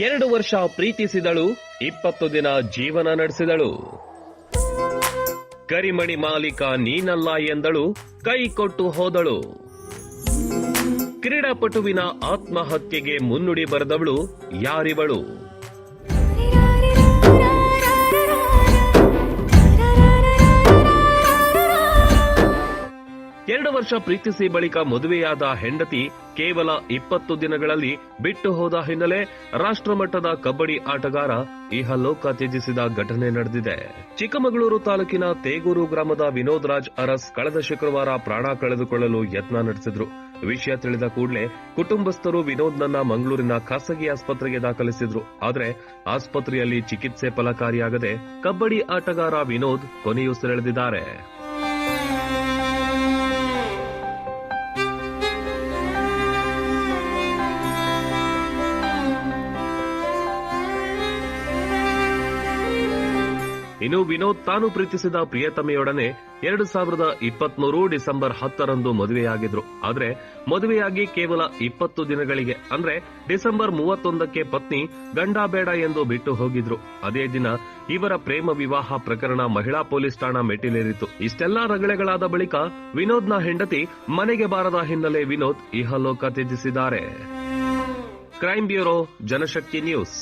ಎರಡು ವರ್ಷ ಪ್ರೀತಿಸಿದಳು, ಇಪ್ಪತ್ತು ದಿನ ಜೀವನ ನಡೆಸಿದಳು. ಕರಿಮಣಿ ಮಾಲೀಕ ನೀನಲ್ಲ ಎಂದಳು, ಕೈ ಕೊಟ್ಟು ಹೋದಳು. ಕ್ರೀಡಾಪಟುವಿನ ಆತ್ಮಹತ್ಯೆಗೆ ಮುನ್ನುಡಿ ಬರೆದವಳು ಯಾರಿವಳು? ಎರಡು ವರ್ಷ ಪ್ರೀತಿಸಿ ಬಳಿಕ ಮದುವೆಯಾದ ಹೆಂಡತಿ ಕೇವಲ ಇಪ್ಪತ್ತು ದಿನಗಳಲ್ಲಿ ಬಿಟ್ಟು ಹೋದ ಹಿನ್ನೆಲೆ ರಾಷ್ಟ್ರಮಟ್ಟದ ಕಬಡ್ಡಿ ಆಟಗಾರ ಇಹಲೋಕ ತ್ಯಜಿಸಿದ ಘಟನೆ ನಡೆದಿದೆ. ಚಿಕ್ಕಮಗಳೂರು ತಾಲೂಕಿನ ತೇಗೂರು ಗ್ರಾಮದ ವಿನೋದ್ ರಾಜ್ ಅರಸ್ ಕಳೆದ ಶುಕ್ರವಾರ ಪ್ರಾಣ ಕಳೆದುಕೊಳ್ಳಲು ಯತ್ನ ನಡೆಸಿದ್ರು. ವಿಷಯ ತಿಳಿದ ಕೂಡಲೇ ಕುಟುಂಬಸ್ಥರು ವಿನೋದ್ನನ್ನ ಮಂಗಳೂರಿನ ಖಾಸಗಿ ಆಸ್ಪತ್ರೆಗೆ ದಾಖಲಿಸಿದ್ರು. ಆದರೆ ಆಸ್ಪತ್ರೆಯಲ್ಲಿ ಚಿಕಿತ್ಸೆ ಫಲಕಾರಿಯಾಗದೆ ಕಬಡ್ಡಿ ಆಟಗಾರ ವಿನೋದ್ ಕೊನೆಯುಸಿರೆಳೆದಿದ್ದಾರೆ. ಇನ್ನು ವಿನೋದ್ ತಾನು ಪ್ರೀತಿಸಿದ ಪ್ರಿಯತಮೆಯೊಡನೆ ಎರಡು ಸಾವಿರದ ಇಪ್ಪತ್ಮೂರು ಡಿಸೆಂಬರ್ ಹತ್ತರಂದು ಮದುವೆಯಾಗಿದ್ರು. ಆದ್ರೆ ಮದುವೆಯಾಗಿ ಕೇವಲ ಇಪ್ಪತ್ತು ದಿನಗಳಿಗೆ, ಅಂದ್ರೆ ಡಿಸೆಂಬರ್ ಮೂವತ್ತೊಂದಕ್ಕೆ ಪತ್ನಿ ಗಂಡ ಬೇಡ ಎಂದು ಬಿಟ್ಟು ಹೋಗಿದ್ರು. ಅದೇ ದಿನ ಇವರ ಪ್ರೇಮ ವಿವಾಹ ಪ್ರಕರಣ ಮಹಿಳಾ ಪೊಲೀಸ್ ಠಾಣಾ ಮೆಟ್ಟಿಲೇರಿತು ಇಷ್ಟೆಲ್ಲಾ ರಗಳೆಗಳಾದ ಬಳಿಕ ವಿನೋದ್ನ ಹೆಂಡತಿ ಮನೆಗೆ ಬಾರದ ಹಿನ್ನೆಲೆ ವಿನೋದ್ ಇಹಲೋಕ ತ್ಯಜಿಸಿದ್ದಾರೆ. Crime bureau Janashakti news.